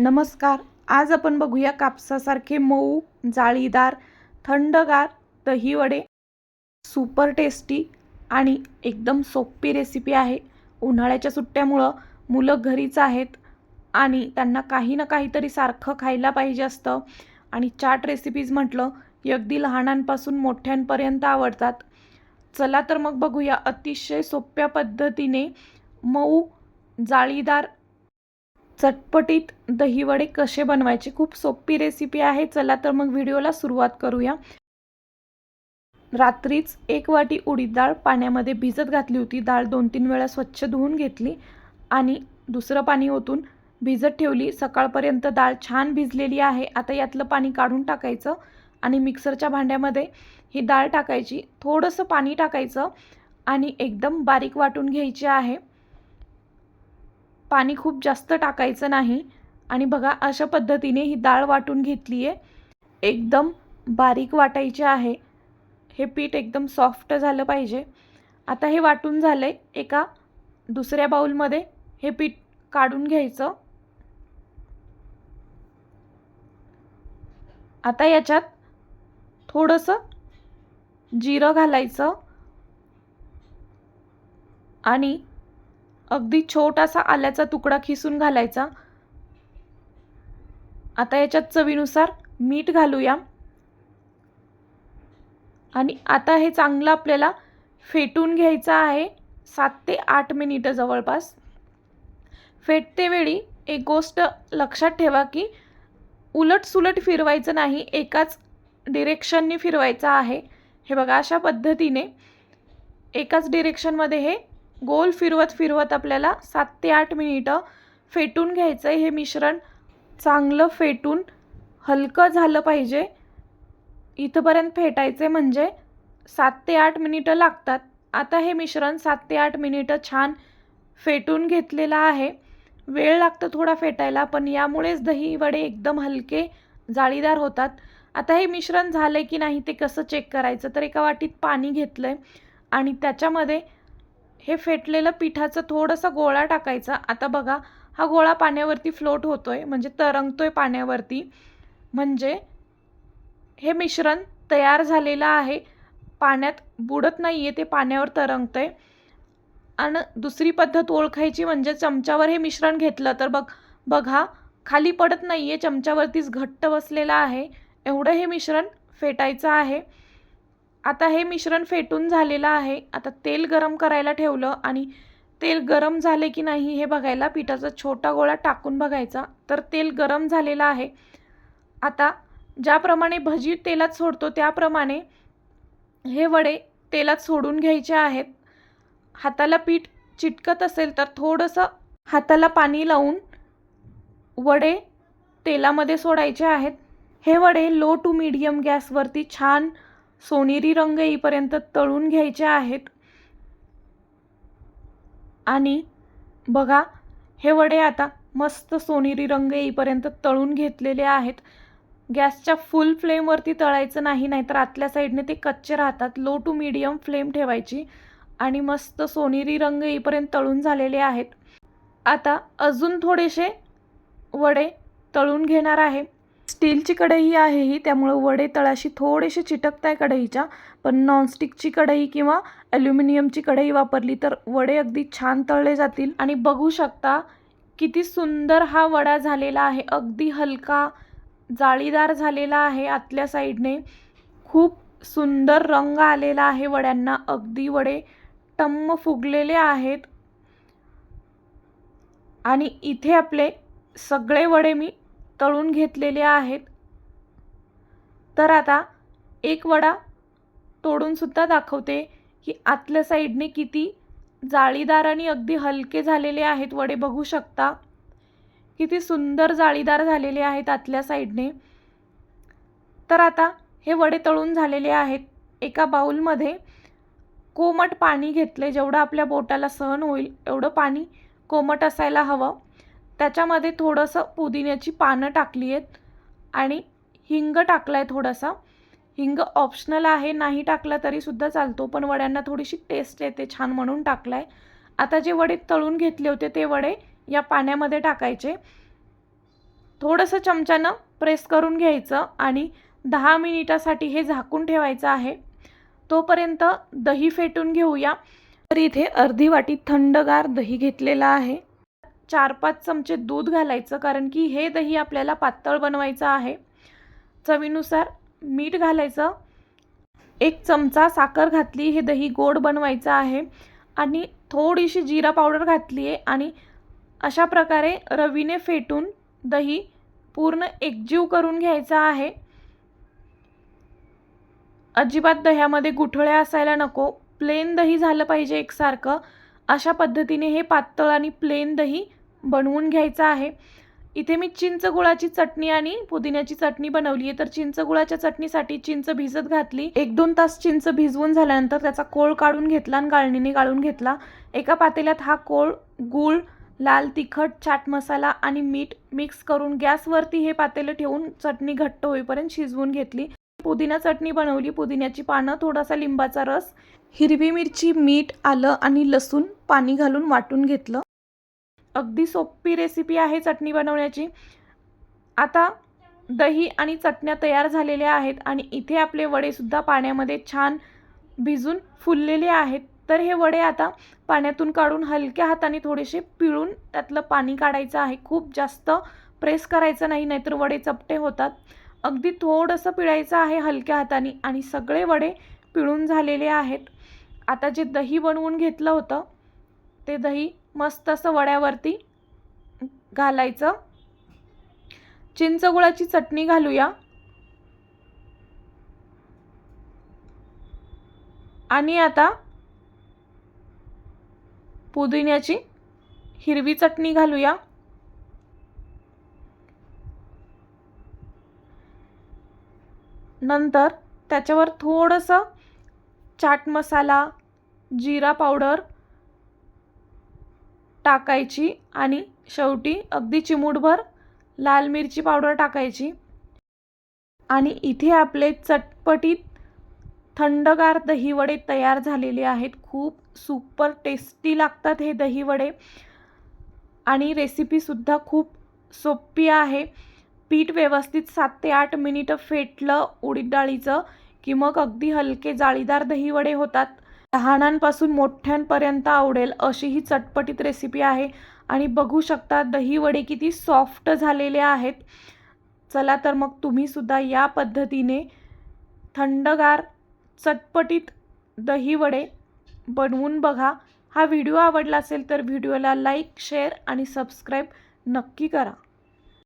नमस्कार. आज आपण बघूया कापसासारखे मऊ जाळीदार थंडगार दही वडे सुपर टेस्टी आणि एकदम सोपी रेसिपी आहे. उन्हाळ्याच्या सुट्ट्यामुळं मुलं घरीच आहेत आणि त्यांना काही ना काहीतरी सारखं खायला पाहिजे असतं. आणि चाट रेसिपीज म्हटलं की अगदी लहानांपासून मोठ्यांपर्यंत आवडतात. चला तर मग बघूया अतिशय सोप्या पद्धतीने मऊ जाळीदार चटपटीत दहीवडे कसे बनवायचे? खूप सोपी रेसिपी आहे. चला तर मग व्हिडिओला सुरुवात करूया. रात्रीच एक वाटी उडीद डाळ पाण्यामध्ये भिजत घातली होती. डाळ दोन तीन वेळा स्वच्छ धुवून घेतली आणि दुसरं पाणी ओतून भिजत ठेवली. सकाळपर्यंत डाळ छान भिजलेली आहे. आता यातलं पाणी काढून टाकायचं आणि मिक्सरच्या भांड्यामध्ये ही डाळ टाकायची. थोडंसं पाणी टाकायचं आणि एकदम बारीक वाटून घ्यायची आहे. पाणी खूप जास्त टाकायचं नाही. आणि बघा अशा पद्धतीने ही डाळ वाटून घेतली आहे एकदम बारीक वाटायची आहे. हे पीठ एकदम सॉफ्ट झालं पाहिजे. आता हे वाटून झालं आहे एका दुसऱ्या बाऊलमध्ये. हे पीठ काढून घ्यायचं. आता याच्यात थोडंसं जिरं घालायचं. आणि अगदी छोटासा आल्याचा तुकडा खिसून घालायचा. आता याच्यात चवीनुसार मीठ घालूया. आणि आता हे चांगलं आपल्याला फेटून घ्यायचं आहे सात ते आठ मिनिटं जवळपास. फेटतेवेळी एक गोष्ट लक्षात ठेवा की उलट सुलट फिरवायचं नाही एकाच डिरेक्शननी फिरवायचं आहे. हे बघा अशा पद्धतीने एकाच डिरेक्शनमध्ये हे गोल फिरवत फिरवत आपल्याला सात ते आठ मिनिटं फेटून घ्यायचं आहे हे मिश्रण चांगलं फेटून हलकं झालं पाहिजे. इथंपर्यंत फेटायचे म्हणजे सात ते आठ मिनिटं लागतात. आता हे मिश्रण सात ते आठ मिनिटं छान फेटून घेतलेलं आहे. वेळ लागतो थोडा फेटायला पण यामुळेच दही वडे एकदम हलके जाळीदार होतात. आता हे मिश्रण झालं आहे की नाही ते कसं चेक करायचं? तर एका वाटीत पाणी घेतलं आहे आणि त्याच्यामध्ये हे फेटलेलं पिठाचं थोडंसं गोळा टाकायचा. आता बघा हा गोळा पाण्यावरती फ्लोट होतो आहे म्हणजे तरंगतो आहे पाण्यावरती. म्हणजे हे मिश्रण तयार झालेलं आहे. पाण्यात बुडत नाही आहे ते पाण्यावर तरंगतं आहे आणि दुसरी पद्धत ओळखायची म्हणजे चमच्यावर हे मिश्रण घेतलं तर बघ बघा खाली पडत नाही आहे चमच्यावरतीच घट्ट बसलेलं आहे. एवढं हे मिश्रण फेटायचं आहे. आता हे मिश्रण फेटून झालेलं आहे. आता तेल गरम करायला ठेवलं आणि तेल गरम झाले की नाही हे बघायला पिठाचा छोटा गोळा टाकून बघायचा. तर तेल गरम झालेलं आहे. आता ज्याप्रमाणे भजी तेलात सोडतो त्याप्रमाणे हे वडे तेलात सोडून घ्यायचे आहेत. हाताला पीठ चिटकत असेल तर थोडंसं हाताला पाणी लावून वडे तेलामध्ये सोडायचे आहेत. हे वडे लो टू मीडियम गॅसवरती छान सोनेरी रंग येईपर्यंत तळून घ्यायचे आहेत. आणि बघा हे वडे आता मस्त सोनेरी रंग येईपर्यंत तळून घेतलेले आहेत. गॅसच्या फुल फ्लेमवरती तळायचं नाही नाहीतर आतल्या साईडने ते कच्चे राहतात. लो टू मीडियम फ्लेम ठेवायची आणि मस्त सोनेरी रंग येईपर्यंत तळून झालेले आहेत. आता अजून थोडेसे वडे तळून घेणार आहे. स्टीलची कढई आहे ही त्यामुळं वडे तळाशी थोडेसे चिटकत आहे कढईच्या पण नॉनस्टिकची कढई किंवा ॲल्युमिनियमची कढई वापरली तर वडे अगदी छान तळले जातील. आणि बघू शकता किती सुंदर हा वडा झालेला आहे. अगदी हलका जाळीदार झालेला आहे आतल्या साईडने. खूप सुंदर रंग आलेला आहे वड्यांना. अगदी वडे टम्म फुगलेले आहेत. आणि इथे आपले सगळे वडे मी तळून घेतलेले आहेत. तर आता एक वडा तोडूनसुद्धा दाखवते की आतल्या साईडने किती जाळीदार आणि अगदी हलके झालेले आहेत. वडे बघू शकता. किती सुंदर जाळीदार झालेले आहेत आतल्या साईडने. तर आता हे वडे तळून झालेले आहेत. एका बाऊलमध्ये कोमट पाणी घेतले जेवढं आपल्या बोटाला सहन होईल एवढं पाणी कोमट असायला हवं. त्याच्यामध्ये थोडंसं पुदिन्याची पानं टाकली आहेत आणि हिंग टाकला आहे थोडासा. हिंग ऑप्शनल आहे नाही टाकला तरीसुद्धा चालतो पण वड्यांना थोडीशी टेस्ट येते छान म्हणून टाकला आहे आता जे वडे तळून घेतले होते ते वडे या पाण्यामध्ये टाकायचे. थोडंसं चमच्यानं प्रेस करून घ्यायचं आणि दहा मिनिटासाठी हे झाकून ठेवायचं आहे. तोपर्यंत दही फेटून घेऊया. तर इथे अर्धी वाटी थंडगार दही घेतलेलं आहे. चार पाच चमचे दूध घालायचं कारण की हे दही आपल्याला पातळ बनवायचं आहे. चवीनुसार मीठ घालायचं. एक चमचा साखर घातली हे दही गोड बनवायचं आहे. आणि थोडीशी जिरा पावडर घातली आहे आणि अशा प्रकारे रवीने फेटून दही पूर्ण एकजीव करून घ्यायचा आहे. अजिबात दह्यामध्ये गुठळ्या असायला नको. प्लेन दही झालं पाहिजे एकसारखं. अशा पद्धतीने हे पातळ आणि प्लेन दही बनवून घ्यायचं आहे. इथे मी चिंच गुळाची चटणी आणि पुदिन्याची चटणी बनवली आहे. तर चिंच गुळाच्या चटणीसाठी चिंच भिजत घातली. एक दोन तास चिंच भिजवून झाल्यानंतर त्याचा कोळ काढून घेतला आणि गाळणीने गाळून घेतला. एका पातेल्यात हा कोळ गूळ लाल तिखट चाट मसाला आणि मीठ मिक्स करून गॅसवरती हे पातेलं ठेवून चटणी घट्ट होईपर्यंत शिजवून घेतली. पुदिना चटणी बनवली. पुदिन्याची पानं थोडासा लिंबाचा रस हिरवी मिरची मीठ आलं आणि लसूण पाणी घालून वाटून घेतलं. अगदी सोपी रेसिपी आहे चटणी बनवण्याची. आता दही आणि चटण्या तयार झालेल्या आहेत आणि इथे आपले वडेसुद्धा पाण्यामध्ये छान भिजून फुललेले आहेत. तर हे वडे आता पाण्यातून काढून हलक्या हाताने थोडेसे पिळून त्यातलं पाणी काढायचं आहे. खूप जास्त प्रेस करायचं नाही नाहीतर वडे चपटे होतात. अगदी थोडंसं पिळायचं आहे हलक्या हाताने आणि सगळे वडे पिळून झालेले आहेत. आता जे दही बनवून घेतलं होतं ते दही मस्त असं वड्यावरती घालायचं. चिंचगुळाची चटणी घालूया. आणि आता पुदिन्याची हिरवी चटणी घालूया. नंतर त्याच्यावर थोडंसं चाट मसाला जिरा पावडर टाकायची आणि शेवटी अगदी चिमूटभर लाल मिरची पावडर टाकायची. आणि इथे आपले चटपटीत थंडगार दहीवडे तयार झालेले आहेत. खूप सुपर टेस्टी लागतात हे दहीवडे. आणि रेसिपीसुद्धा खूप सोपी आहे. पीठ व्यवस्थित सात ते आठ मिनिटं फेटलं उडीद डाळीचं की मग अगदी हलके जाळीदार दहीवडे होतात. लहानांपासून मोठ्यांपर्यंत आवडेल अशी ही चटपटीत रेसिपी आहे. आणि बघू शकता दहीवडे किती सॉफ्ट झालेले आहेत. चला तर मग तुम्हीसुद्धा या पद्धतीने थंडगार चटपटीत दहीवडे बनवून बघा. हा व्हिडिओ आवडला असेल तर व्हिडिओला लाईक शेअर आणि सबस्क्राईब नक्की करा.